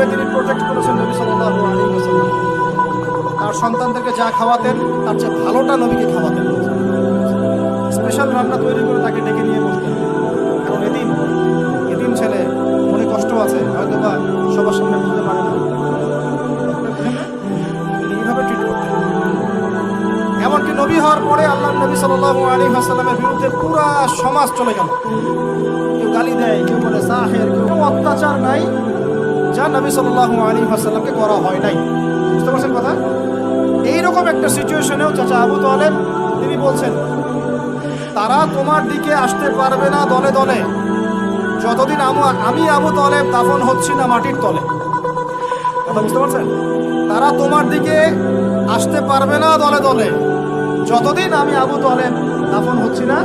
হিসেবে তিনি প্রোটেক্ট করেছেন নবী সাল্লাহ তার সন্তানদেরকে যা খাওয়াতেন, তার চেয়ে ভালোটা নবীকে খাওয়াতেন। স্পেশাল রান্না তৈরি করে তাকে ডেকে নিয়ে বসতেন। কারণ এদিন এদিন ছেলে মনে কষ্ট আছে হয়তো বা সবার সামনে বলতে পারে না। ট্রিট করতেন। এমনকি নবী হওয়ার পরে আল্লাহ নবী সাল্লাহ আলী আসাল্লামের বিরুদ্ধে পুরা সমাজ চলে গেল। কেউ গালি দেয়, কেউ বলে সাহের, কেউ অত্যাচার নাই। যা নবী সাল্লাল্লাহু আলাইহি ওয়াসাল্লামকে করা হয় নাই। বুঝতে পারছেন কথা? এইরকম একটা সিচুয়েশনেও চাচা আবু তালেব, তিনি বলছেন, তারা তোমার দিকে আসতে পারবে না দলে দলে। যতদিন আমু- আমি আবু তলেব দাফন হচ্ছি না মাটির তলে। কথা বুঝতে পারছেন? তারা তোমার দিকে আসতে পারবে না দলে দলে। যতদিন আমি আবু তলেব দাফন হচ্ছি না